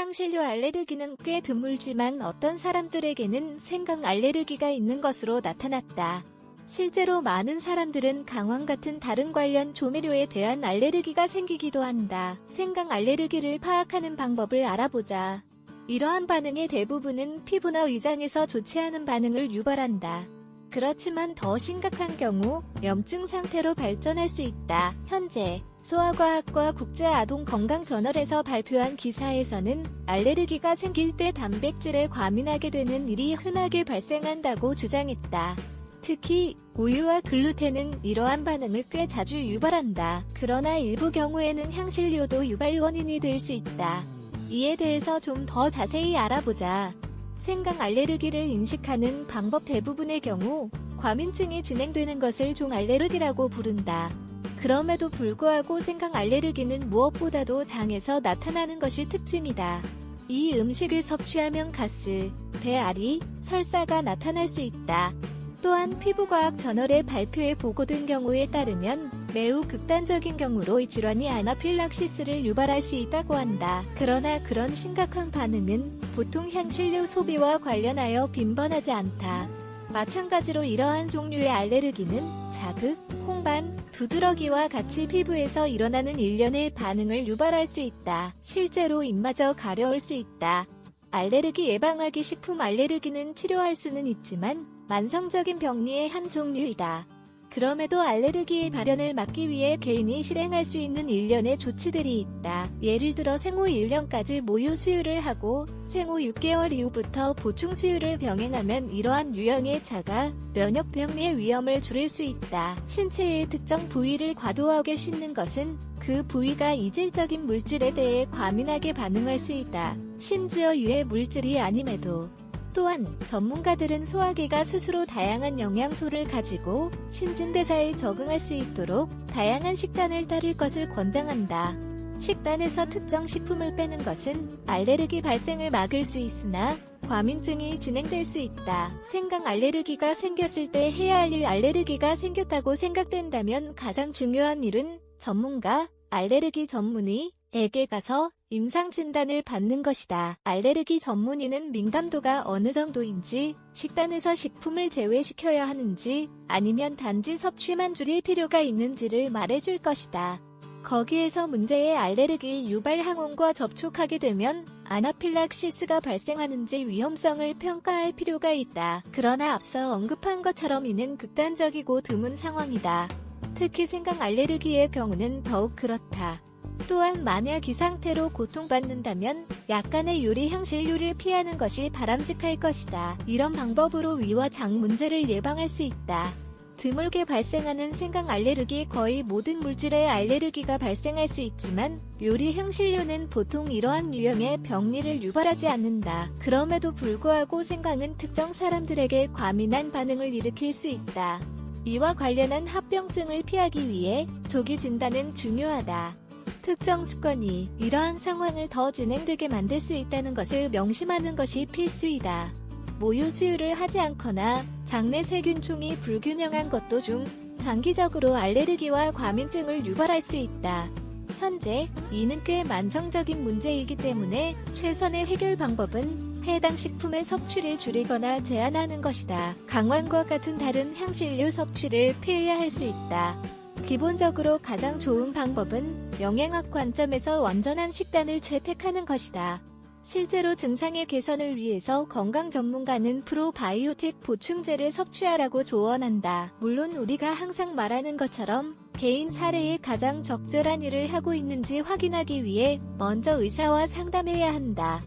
향신료 알레르기는 꽤 드물지만 어떤 사람들에게는 생강 알레르기가 있는 것으로 나타났다. 실제로 많은 사람들은 강황 같은 다른 관련 조미료에 대한 알레르기가 생기기도 한다. 생강 알레르기를 파악하는 방법을 알아보자. 이러한 반응의 대부분은 피부나 위장에서 좋지 않은 반응을 유발한다. 그렇지만 더 심각한 경우 염증 상태로 발전할 수 있다. 현재 소아과학과 국제아동건강저널에서 발표한 기사에서는 알레르기가 생길 때 단백질에 과민하게 되는 일이 흔하게 발생한다고 주장했다. 특히 우유와 글루텐은 이러한 반응을 꽤 자주 유발한다. 그러나 일부 경우에는 향신료도 유발 원인이 될 수 있다. 이에 대해서 좀 더 자세히 알아보자. 생강 알레르기를 인식하는 방법 대부분의 경우 과민증이 진행되는 것을 종 알레르기라고 부른다. 그럼에도 불구하고 생강 알레르기는 무엇보다도 장에서 나타나는 것이 특징이다. 이 음식을 섭취하면 가스, 배앓이, 설사가 나타날 수 있다. 또한 피부과학 저널의 발표에 보고된 경우에 따르면 매우 극단적인 경우로 이 질환이 아나필락시스를 유발할 수 있다고 한다. 그러나 그런 심각한 반응은 보통 향신료 소비와 관련하여 빈번하지 않다. 마찬가지로 이러한 종류의 알레르기는 자극, 홍반, 두드러기와 같이 피부에서 일어나는 일련의 반응을 유발할 수 있다. 실제로 입마저 가려울 수 있다. 알레르기 예방하기 식품 알레르기는 치료할 수는 있지만 만성적인 병리의 한 종류이다. 그럼에도 알레르기의 발현을 막기 위해 개인이 실행할 수 있는 일련의 조치들이 있다. 예를 들어 생후 1년까지 모유 수유를 하고 생후 6개월 이후부터 보충 수유를 병행하면 이러한 유형의 자가 면역 병리의 위험을 줄일 수 있다. 신체의 특정 부위를 과도하게 씻는 것은 그 부위가 이질적인 물질에 대해 과민하게 반응할 수 있다. 심지어 유해 물질이 아님에도 또한 전문가들은 소화기가 스스로 다양한 영양소를 가지고 신진대사에 적응할 수 있도록 다양한 식단을 따를 것을 권장한다. 식단에서 특정 식품을 빼는 것은 알레르기 발생을 막을 수 있으나 과민증이 진행될 수 있다. 생강 알레르기가 생겼을 때 해야 할 일 알레르기가 생겼다고 생각된다면 가장 중요한 일은 전문가, 알레르기 전문의, 에게 가서 임상 진단을 받는 것이다. 알레르기 전문의는 민감도가 어느 정도인지, 식단에서 식품을 제외시켜야 하는지, 아니면 단지 섭취만 줄일 필요가 있는지를 말해줄 것이다. 거기에서 문제의 알레르기 유발 항원과 접촉하게 되면 아나필락시스가 발생하는지 위험성을 평가할 필요가 있다. 그러나 앞서 언급한 것처럼 이는 극단적이고 드문 상황이다. 특히 생강 알레르기의 경우는 더욱 그렇다. 또한 만약 이 상태로 고통받는다면 약간의 요리 향신료를 피하는 것이 바람직할 것이다. 이런 방법으로 위와 장 문제를 예방할 수 있다. 드물게 발생하는 생강 알레르기 거의 모든 물질에 알레르기가 발생할 수 있지만 요리 향신료는 보통 이러한 유형의 병리를 유발하지 않는다. 그럼에도 불구하고 생강은 특정 사람들에게 과민한 반응을 일으킬 수 있다. 이와 관련한 합병증을 피하기 위해 조기 진단은 중요하다. 특정 습관이 이러한 상황을 더 진행되게 만들 수 있다는 것을 명심하는 것이 필수이다. 모유 수유를 하지 않거나 장내 세균총이 불균형한 것도 중 장기적으로 알레르기와 과민증을 유발할 수 있다. 현재 이는 꽤 만성적인 문제이기 때문에 최선의 해결 방법은 해당 식품의 섭취를 줄이거나 제한하는 것이다. 강황과 같은 다른 향신료 섭취를 피해야 할 수 있다. 기본적으로 가장 좋은 방법은 영양학 관점에서 완전한 식단을 채택하는 것이다. 실제로 증상의 개선을 위해서 건강 전문가는 프로바이오텍 보충제를 섭취하라고 조언한다. 물론 우리가 항상 말하는 것처럼 개인 사례에 가장 적절한 일을 하고 있는지 확인하기 위해 먼저 의사와 상담해야 한다.